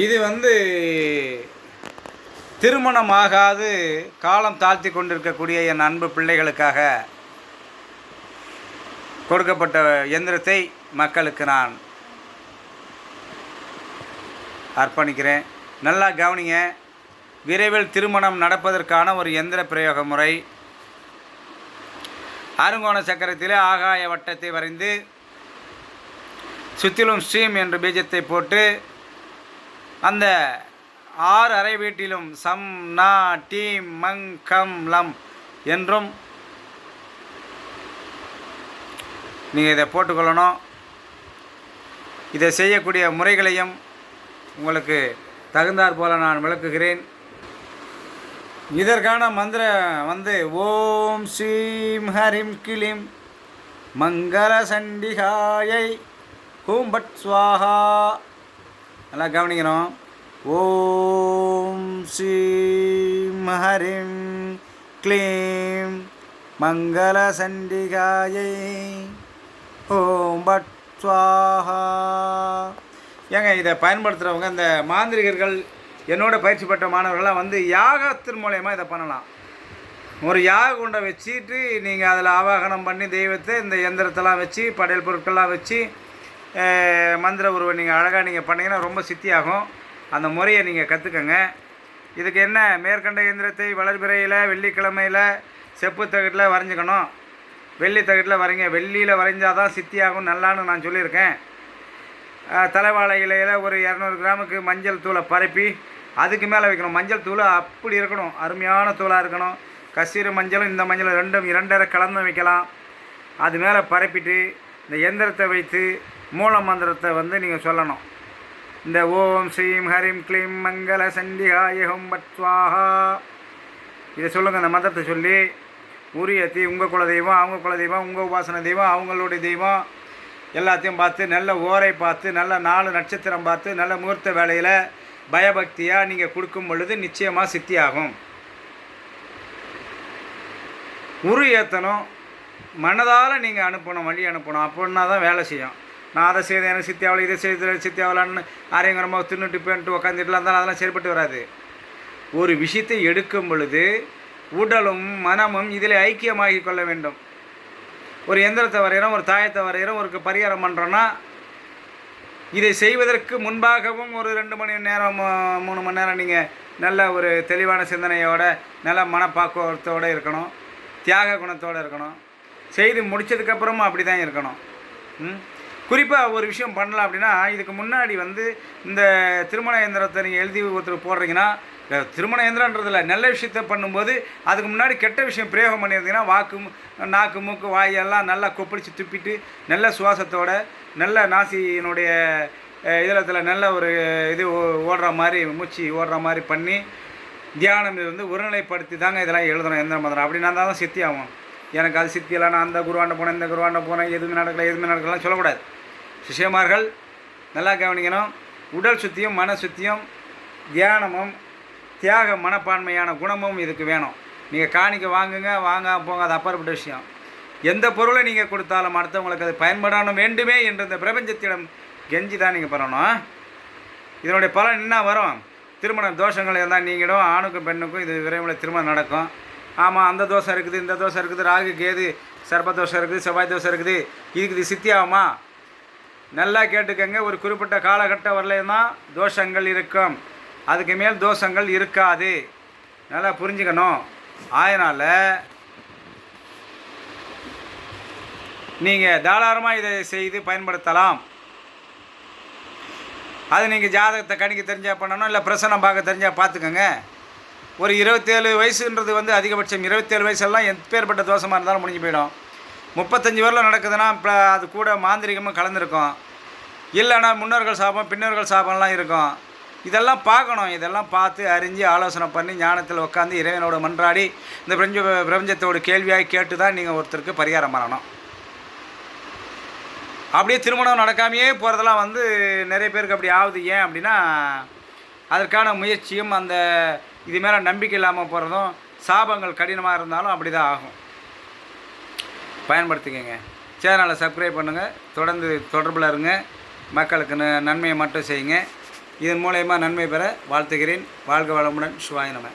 இது வந்து திருமணமாகாது காலம் தாழ்த்தி கொண்டிருக்கக்கூடிய என் அன்பு பிள்ளைகளுக்காக கொடுக்கப்பட்ட எந்திரத்தை மக்களுக்கு நான் அர்ப்பணிக்கிறேன். நல்லா கவனிங்க விரைவில் திருமணம் நடப்பதற்கான ஒரு எந்திர பிரயோக முறை. அருங்கோண சக்கரத்திலே ஆகாய வட்டத்தை வரைந்து சுற்றிலும் ஸ்ரீம் என்ற பீஜத்தை போட்டு அந்த ஆறு அறை வீட்டிலும் சம் நா டீம் மங் கம் லம் என்றும் நீங்கள் இதை போட்டுக்கொள்ளணும். இதை செய்யக்கூடிய முறைகளையும் உங்களுக்கு தகுந்தாற் போல நான் விளக்குகிறேன். இதற்கான மந்திரம் வந்து ஓம் ஸ்ரீம் ஹரிம் கிளிம் மங்கள சண்டிகாயை ஹூம்பட் பட் நல்லா கவனிக்கணும். ஓம் ஸ்ரீம் ஹரிம் க்ளீம் மங்கள சண்டிகாயை. ஓம் பட் ஸ்வாஹா ஏங்க இதை பயன்படுத்துகிறவங்க இந்த மாந்திரிகர்கள் என்னோட பயிற்சி பெற்ற மாணவர்கள்லாம் வந்து யாகத்தின் மூலயமா இதை பண்ணலாம். ஒரு யாக குண்டை வச்சுட்டு நீங்கள் அதில் ஆவாகனம் பண்ணி தெய்வத்தை இந்த எந்திரத்தெல்லாம் வச்சு படையல் பொருட்கள்லாம் வச்சு மந்திர உருவம் நீங்கள் அழகாக நீங்கள் பண்ணிங்கன்னா ரொம்ப சித்தியாகும். அந்த முறையை நீங்கள் கற்றுக்கங்க இதுக்கு என்ன? மேற்கண்ட இயந்திரத்தை வளர்பிறையில் வெள்ளிக்கிழமையில் செப்பு தகட்டில் வரைஞ்சிக்கணும். வெள்ளி தகட்டில் வரைங்க. வெள்ளியில் வரைஞ்சால் தான் சித்தியாகும். நல்லான்னு நான் சொல்லியிருக்கேன். தலைவாழை இலையில் ஒரு இரநூறு கிராமுக்கு மஞ்சள் தூளை பரப்பி அதுக்கு மேலே வைக்கணும். மஞ்சள் தூள் அப்படி இருக்கணும். அருமையான தூளாக இருக்கணும். கசீர மஞ்சளும் இந்த மஞ்சளும் ரெண்டும் இரண்டரை கலந்து வைக்கலாம். அது மேலே பரப்பிட்டு இந்த எந்திரத்தை வைத்து மூல மந்திரத்தை வந்து நீங்கள் சொல்லணும். இந்த ஓம் ஸ்ரீம் ஹரிம் க்ளீம் மங்கள சண்டிகாயகம் பத்வாஹா. இதை சொல்லுங்கள் அந்த மந்திரத்தை சொல்லி உரியத்தி உங்கள் குல தெய்வம் அவங்க குல தெய்வம் உங்கள் உபாசன தெய்வம் அவங்களுடைய தெய்வம் எல்லாத்தையும் பார்த்து நல்ல ஓரை பார்த்து நல்ல நாலு நட்சத்திரம் பார்த்து நல்ல முகூர்த்த வேலையில் பயபக்தியாக நீங்கள் கொடுக்கும் பொழுது நிச்சயமாக சித்தியாகும். உரு ஏற்றணும் மனதால் நீங்கள் அனுப்பணும் வழி அனுப்பணும். அப்படின்னா தான் வேலை செய்யும். நான் அதை செய்தேன் எனக்கு சித்தியாவில் இதை செய்து சித்தியாவலான்னு ஆரியங்கரமாக தின்னுட்டு போயிட்டு உட்காந்துட்டுலாம் இருந்தாலும் அதெல்லாம் செயல்பட்டு வராது. ஒரு விஷயத்தை எடுக்கும் பொழுது உடலும் மனமும் இதில் ஐக்கியமாகி கொள்ள வேண்டும். ஒரு எந்திரத்தை வரைகிறோம் ஒரு தாயத்தை வரைகிறோம் ஒரு பரிகாரம் பண்ணுறோன்னா இதை செய்வதற்கு முன்பாகவும் ஒரு ரெண்டு மணி நேரம் மூ- மூணு மணி நேரம் நீங்கள் நல்ல ஒரு தெளிவான சிந்தனையோட நல்ல மனப்பாக்குவத்தோடு இருக்கணும் தியாக குணத்தோடு இருக்கணும். செய்து முடிச்சதுக்கப்புறமும் அப்படி தான் இருக்கணும். ம்? குறிப்பாக ஒரு விஷயம் பண்ணலாம் அப்படின்னா இதுக்கு முன்னாடி வந்து இந்த திருமண இயந்திரத்தை நீங்கள் எழுதி ஒருத்தர் போடுறீங்கன்னா திருமண இயந்திரன்றதில்ல நல்ல விஷயத்த பண்ணும்போது அதுக்கு முன்னாடி கெட்ட விஷயம் பிரயோகம் பண்ணியிருந்தீங்கன்னா வாக்கு நாக்கு மூக்கு வாயெல்லாம் நல்லா கொப்பளிச்சு துப்பிட்டு நல்ல சுவாசத்தோட நல்ல நாசியினுடைய இதில் நல்ல ஒரு இது ஓ- ஓடுற மாதிரி மூச்சு ஓடுற மாதிரி பண்ணி தியானம் இருந்து ஒருநிலைப்படுத்தி தாங்க இதெல்லாம் எழுதணும் எந்த மந்திரம். அப்படின்னா தான் சித்தி ஆகும் எனக்கு அது சித்தியெல்லாம் நான் அந்த குருவாண்ட போனேன் இந்த குருவாண்ட போனேன் எதுவுமே நடக்கலை எதுவுமே நடக்கலாம் சொல்லக்கூடாது. சிஷியமார்கள் நல்லா கவனிக்கணும். உடல் சுத்தியும் மன சுத்தியும் தியானமும் தியாக மனப்பான்மையான குணமும் இதுக்கு வேணும். நீங்கள் காணிக்க வாங்குங்க வாங்க போங்க அது அப்பாற்பட்ட விஷயம். எந்த பொருளை நீங்கள் கொடுத்தாலும் அடுத்தவங்களுக்கு அது பயன்படணும் வேண்டுமே என்று இந்த பிரபஞ்சத்திடம் கெஞ்சி தான் நீங்கள் பண்ணணும். இதனுடைய பலன் என்ன வரும்? திருமண தோஷங்கள் இருந்தால் நீங்கிடும் ஆணுக்கும் பெண்ணுக்கும் இது விரைவில் திருமணம் நடக்கும். ஆமாம் அந்த தோஷம் இருக்குது இந்த தோஷம் இருக்குது ராகு கேது சர்ப தோஷம் இருக்குது செவ்வாய் தோஷம் இருக்குது. இதுக்கு இது சித்தி ஆகுமா நல்லா கேட்டுக்கங்க. ஒரு குறிப்பிட்ட காலகட்ட வரலையும் தான் தோஷங்கள் இருக்கும். அதுக்கு மேல் தோஷங்கள் இருக்காது. நல்லா புரிஞ்சுக்கணும். அதனால் நீங்கள் தாராளமாக இதை செய்து பயன்படுத்தலாம். அது நீங்கள் ஜாதகத்தை கணிக்க தெரிஞ்சால் பண்ணணும் இல்லை பிரசனம் பார்க்க தெரிஞ்சால் பார்த்துக்கோங்க. ஒரு இருபத்தேழு வயசுன்றது வந்து அதிகபட்சம். இருபத்தேழு வயசெல்லாம் எப்பேற்பட்ட தோஷமாக இருந்தாலும் முடிஞ்சு போயிடும். முப்பத்தஞ்சு வரல நடக்குதுன்னா இப்போ அது கூட மாந்திரிகமும் கலந்துருக்கும். இல்லைன்னா முன்னோர்கள் சாபம் பின்னோர்கள் சாபம்லாம் இருக்கும். இதெல்லாம் பார்க்கணும். இதெல்லாம் பார்த்து அறிஞ்சு ஆலோசனை பண்ணி ஞானத்தில் உட்காந்து இறைவனோட மன்றாடி இந்த பிரஞ்ச பிரபஞ்சத்தோட கேள்வியாக கேட்டு தான் நீங்கள் ஒருத்தருக்கு பரிகாரம் பண்ணணும். அப்படியே திருமணம் நடக்காமையே போகிறதெல்லாம் வந்து நிறைய பேருக்கு அப்படி ஆகுது. ஏன் அப்படின்னா அதற்கான முயற்சியும் அந்த இது மேலே நம்பிக்கை இல்லாமல் போகிறதும் சாபங்கள் கடினமாக இருந்தாலும் அப்படி தான் ஆகும். பயன்படுத்திக்கோங்க. சேனலை சப்ஸ்கிரைப் பண்ணுங்கள் தொடர்ந்து தொடர்பில் இருங்க. மக்களுக்கு ந- நன்மையை மட்டும் செய்யுங்க. இதன் மூலயமா நன்மை பெற வாழ்த்துகிறேன். வாழ்க வளமுடன். சிவாய நம.